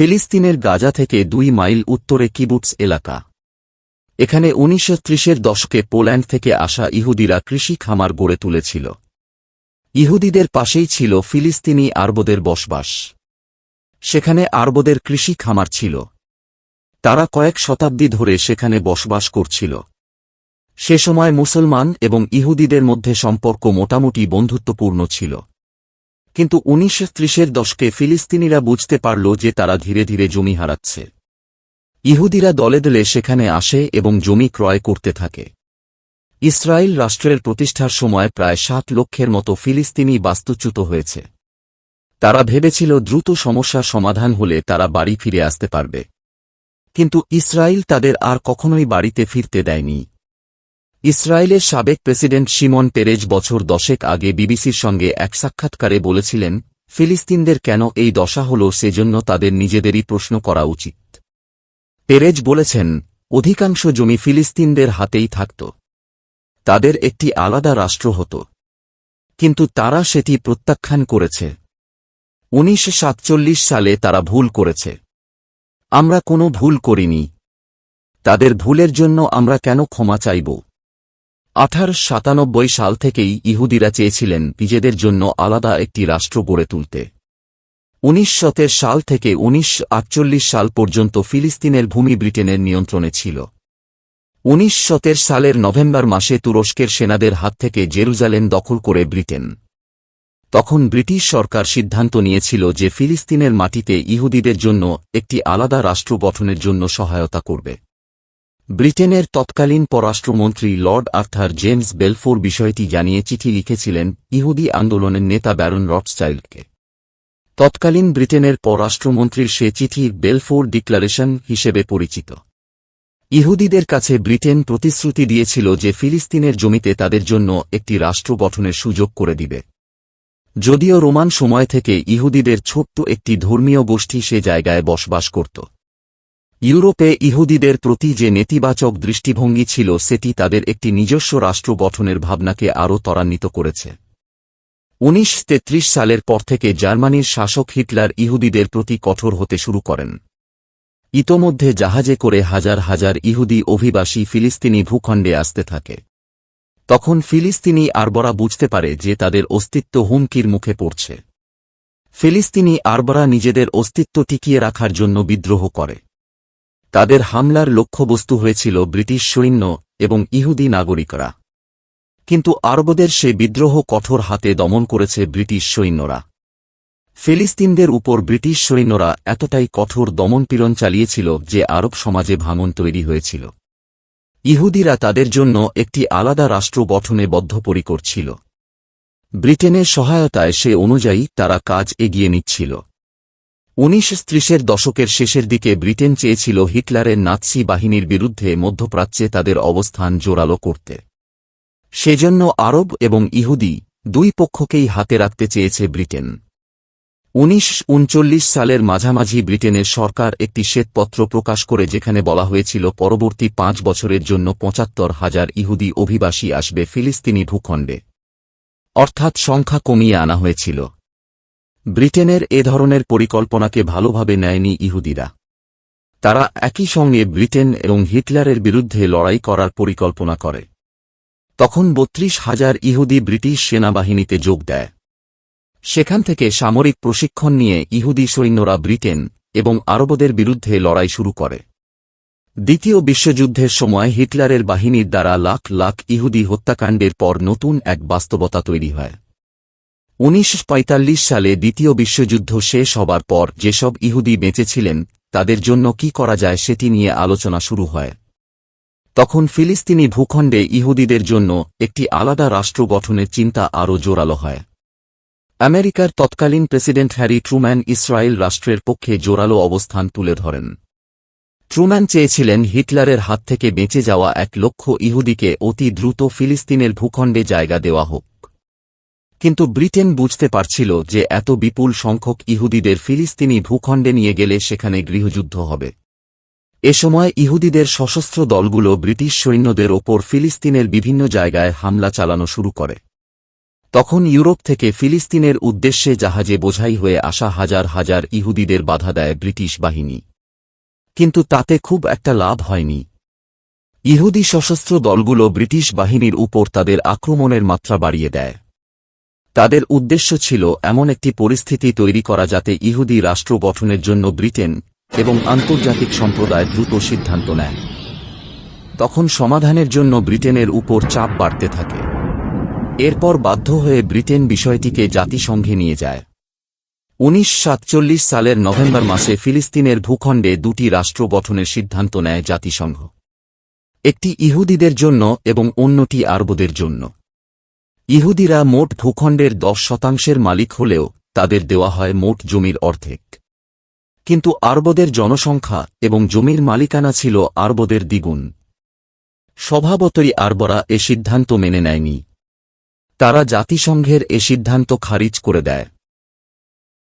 ফিলিস্তিনের গাজা থেকে দুই মাইল উত্তরে কিবুটস এলাকা। এখানে উনিশশো ত্রিশের দশকে পোল্যান্ড থেকে আসা ইহুদিরা কৃষি খামার গড়ে তুলেছিল। ইহুদিদের পাশেই ছিল ফিলিস্তিনি আরবদের বসবাস। সেখানে আরবদের কৃষি খামার ছিল। তারা কয়েক শতাব্দী ধরে সেখানে বসবাস করছিল। সে সময় মুসলমান এবং ইহুদিদের মধ্যে সম্পর্ক মোটামুটি বন্ধুত্বপূর্ণ ছিল। কিন্তু উনিশশো ত্রিশের দশকে ফিলিস্তিনিরা বুঝতে পারল যে তারা ধীরে ধীরে জমি হারাচ্ছে। ইহুদিরা দলে দলে সেখানে আসে এবং জমি ক্রয় করতে থাকে। ইসরায়েল রাষ্ট্রের প্রতিষ্ঠার সময় প্রায় সাত লক্ষের মতো ফিলিস্তিনি বাস্তুচ্যুত হয়েছে। তারা ভেবেছিল দ্রুত সমস্যা সমাধান হলে তারা বাড়ি ফিরে আসতে পারবে। কিন্তু ইসরায়েল তাদের আর কখনোই বাড়িতে ফিরতে দেয়নি। ইসরায়েলের সাবেক প্রেসিডেন্ট শিমন পেরেজ বছর দশেক আগে বিবিসির সঙ্গে এক সাক্ষাৎকারে বলেছিলেন, ফিলিস্তিনদের কেন এই দশা হল সেজন্য তাদের নিজেদেরই প্রশ্ন করা উচিত। পেরেজ বলেছেন, অধিকাংশ জমি ফিলিস্তিনদের হাতেই থাকত। তাদের একটি আলাদা রাষ্ট্র হতো। কিন্তু তারা সেটি প্রত্যাখ্যান করেছে। উনিশশো সাতচল্লিশ সালে তারা ভুল করেছে। আমরা কোনো ভুল করিনি। তাদের ভুলের জন্য আমরা কেন ক্ষমা চাইব? আঠারো সাতানব্বই সাল থেকেই ইহুদিরা চেয়েছিলেন নিজেদের জন্য আলাদা একটি রাষ্ট্র গড়ে তুলতে। উনিশ শতের সাল থেকে উনিশশো আটচল্লিশ সাল পর্যন্ত ফিলিস্তিনের ভূমি ব্রিটেনের নিয়ন্ত্রণে ছিল। উনিশ শতের সালের নভেম্বর মাসে তুরস্কের সেনাদের হাত থেকে জেরুজালেম দখল করে ব্রিটেন। তখন ব্রিটিশ সরকার সিদ্ধান্ত নিয়েছিল যে ফিলিস্তিনের মাটিতে ইহুদিদের জন্য একটি আলাদা রাষ্ট্র গঠনের জন্য সহায়তা করবে। ব্রিটেনের তৎকালীন পররাষ্ট্রমন্ত্রী লর্ড আর্থার জেমস বেলফোর বিষয়টি জানিয়ে চিঠি লিখেছিলেন ইহুদি আন্দোলনের নেতা ব্যারন রটসচাইল্ডকে তৎকালীন ব্রিটেনের পররাষ্ট্রমন্ত্রীর সে চিঠি বেলফোর ডিক্লারেশন হিসেবে পরিচিত। ইহুদিদের কাছে ব্রিটেন প্রতিশ্রুতি দিয়েছিল যে ফিলিস্তিনের জমিতে তাদের জন্য একটি রাষ্ট্র গঠনের সুযোগ করে দিবে। যদিও রোমান সময় থেকে ইহুদিদের ছোট্ট একটি ধর্মীয় গোষ্ঠী সে জায়গায় বসবাস করত। ইউরোপে ইহুদিদের প্রতি যে নেতিবাচক দৃষ্টিভঙ্গি ছিল সেটি তাদের একটি নিজস্ব রাষ্ট্র গঠনের ভাবনাকে আরও ত্বরান্বিত করেছে। উনিশ সালের পর থেকে জার্মানির শাসক হিটলার ইহুদিদের প্রতি কঠোর হতে শুরু করেন। ইতোমধ্যে জাহাজে করে হাজার হাজার ইহুদি অভিবাসী ফিলিস্তিনি ভূখণ্ডে আসতে থাকে। তখন ফিলিস্তিনি আরবরা বুঝতে পারে যে তাদের অস্তিত্ব হুমকির মুখে পড়ছে। ফিলিস্তিনি আরবরা নিজেদের অস্তিত্ব টিকিয়ে রাখার জন্য বিদ্রোহ করে। তাদের হামলার লক্ষ্যবস্তু হয়েছিল ব্রিটিশ সৈন্য এবং ইহুদি নাগরিকরা। কিন্তু আরবদের সে বিদ্রোহ কঠোর হাতে দমন করেছে ব্রিটিশ সৈন্যরা। ফিলিস্তিনদের উপর ব্রিটিশ সৈন্যরা এতটাই কঠোর দমনপীড়ন চালিয়েছিল যে আরব সমাজে ভাঙন তৈরি হয়েছিল। ইহুদিরা তাদের জন্য একটি আলাদা রাষ্ট্র গঠনে বদ্ধপরিকর ছিল। ব্রিটেনের সহায়তায় সে অনুযায়ী তারা কাজ এগিয়ে নিচ্ছিল। উনিশ ত্রিশের দশকের শেষের দিকে ব্রিটেন চেয়েছিল হিটলারের নাৎসি বাহিনীর বিরুদ্ধে মধ্যপ্রাচ্যে তাদের অবস্থান জোরালো করতে। সেজন্য আরব এবং ইহুদি দুই পক্ষকেই হাতে রাখতে চেয়েছে ব্রিটেন। উনিশ সালের মাঝামাঝি ব্রিটেনের সরকার একটি শ্বেতপত্র প্রকাশ করে যেখানে বলা হয়েছিল, পরবর্তী পাঁচ বছরের জন্য পঁচাত্তর হাজার ইহুদি অভিবাসী আসবে ফিলিস্তিনি ভূখণ্ডে। অর্থাৎ সংখ্যা কমিয়ে আনা হয়েছিল। ব্রিটেনের এ ধরনের পরিকল্পনাকে ভালোভাবে নেয়নি ইহুদিরা। তারা একই সঙ্গে ব্রিটেন এবং হিটলারের বিরুদ্ধে লড়াই করার পরিকল্পনা করে। তখন বত্রিশ হাজার ইহুদি ব্রিটিশ সেনাবাহিনীতে যোগ দেয়। সেখান থেকে সামরিক প্রশিক্ষণ নিয়ে ইহুদি সৈন্যরা ব্রিটেন এবং আরবদের বিরুদ্ধে লড়াই শুরু করে। দ্বিতীয় বিশ্বযুদ্ধের সময় হিটলারের বাহিনীর দ্বারা লাখ লাখ ইহুদি হত্যাকাণ্ডের পর নতুন এক বাস্তবতা তৈরি হয়। উনিশশো পঁয়তাল্লিশ সালে দ্বিতীয় বিশ্বযুদ্ধ শেষ হবার পর যেসব ইহুদি বেঁচেছিলেন, তাদের জন্য কি করা যায় সেটি নিয়ে আলোচনা শুরু হয়। তখন ফিলিস্তিনি ভূখণ্ডে ইহুদিদের জন্য একটি আলাদা রাষ্ট্র গঠনের চিন্তা আরও জোরালো হয়। আমেরিকার তৎকালীন প্রেসিডেন্ট হ্যারি ট্রুম্যান ইসরায়েল রাষ্ট্রের পক্ষে জোরালো অবস্থান তুলে ধরেন। ট্রুম্যান চেয়েছিলেন হিটলারের হাত থেকে বেঁচে যাওয়া এক লক্ষ ইহুদিকে অতি দ্রুত ফিলিস্তিনের ভূখণ্ডে জায়গা দেওয়া হোক। কিন্তু ব্রিটেন বুঝতে পারছিল যে এত বিপুল সংখ্যক ইহুদিদের ফিলিস্তিনি ভূখণ্ডে নিয়ে গেলে সেখানে গৃহযুদ্ধ হবে। এ সময় ইহুদিদের সশস্ত্র দলগুলো ব্রিটিশ সৈন্যদের ওপর ফিলিস্তিনের বিভিন্ন জায়গায় হামলা চালানো শুরু করে। তখন ইউরোপ থেকে ফিলিস্তিনের উদ্দেশ্যে জাহাজে বোঝাই হয়ে আসা হাজার হাজার ইহুদিদের বাধা দেয় ব্রিটিশ বাহিনী। কিন্তু তাতে খুব একটা লাভ হয়নি। ইহুদি সশস্ত্র দলগুলো ব্রিটিশ বাহিনীর উপর তাদের আক্রমণের মাত্রা বাড়িয়ে দেয়। তাদের উদ্দেশ্য ছিল এমন একটি পরিস্থিতি তৈরি করা যাতে ইহুদি রাষ্ট্র গঠনের জন্য ব্রিটেন এবং আন্তর্জাতিক সম্প্রদায় দ্রুত সিদ্ধান্ত নেয়। তখন সমাধানের জন্য ব্রিটেনের উপর চাপ বাড়তে থাকে। এরপর বাধ্য হয়ে ব্রিটেন বিষয়টিকে জাতিসংঘে নিয়ে যায়। উনিশ সালের নভেম্বর মাসে ফিলিস্তিনের ভূখণ্ডে দুটি রাষ্ট্র গঠনের সিদ্ধান্ত নেয় জাতিসংঘ। একটি ইহুদিদের জন্য এবং অন্যটি আরবদের জন্য। ইহুদিরা মোট ভূখণ্ডের দশ শতাংশের মালিক হলেও তাদের দেওয়া হয় মোট জমির অর্ধেক। কিন্তু আরবদের জনসংখ্যা এবং জমির মালিকানা ছিল আরবদের দ্বিগুণ। স্বভাবতই আরবরা এ সিদ্ধান্ত মেনে নেয়নি। তারা জাতিসংঘের এ সিদ্ধান্ত খারিজ করে দেয়।